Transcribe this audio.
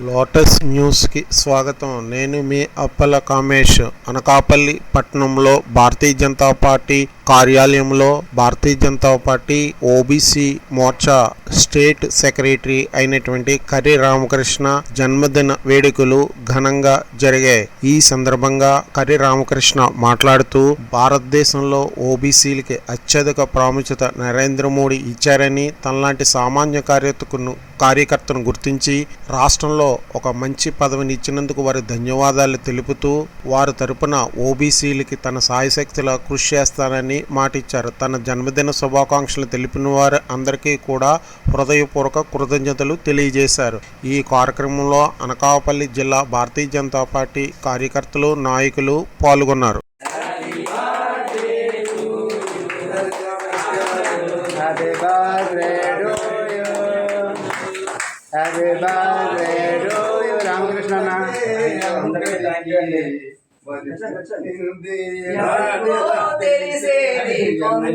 Lotus న్యూస్కి స్వాగతం. నేను మీ అప్పల కామేష్. అనకాపల్లి పట్టణంలో భారతీయ జనతా పార్టీ కార్యాలయంలో Bharatiya Janata Party OBC Morcha state secretary అయినటువంటి కర్రి రామకృష్ణ జన్మదిన వేడుకలు ఘనంగా జరిగాయి. ఈ సందర్భంగా కర్రి రామకృష్ణ మాట్లాడుతూ భారతదేశంలో ఓబీసీలకి అత్యధిక ప్రాముఖ్యత నరేంద్ర మోడీ ఇచ్చారని తనలాంటి సామాన్య కార్యకర్తను కార్యకర్తను గుర్తించి రాష్ట్రంలో ఒక మంచి పదవిని ఇచ్చినందుకు వారి ధన్యవాదాలు తెలుపుతూ వారి తరపున ఓబీసీలకి తన సాయశక్తుల కృషి చేస్తానని మాటిచ్చారు. తన జన్మదిన శుభాకాంక్షలు తెలిపిన వారు అందరికీ కూడా హృదయపూర్వక కృతజ్ఞతలు తెలియజేశారు. ఈ కార్యక్రమంలో అనకాపల్లి జిల్లా భారతీయ జనతా పార్టీ కార్యకర్తలు నాయకులు పాల్గొన్నారు. రామకృష్ణ అందరికీ థ్యాంక్ యూ అండి कौन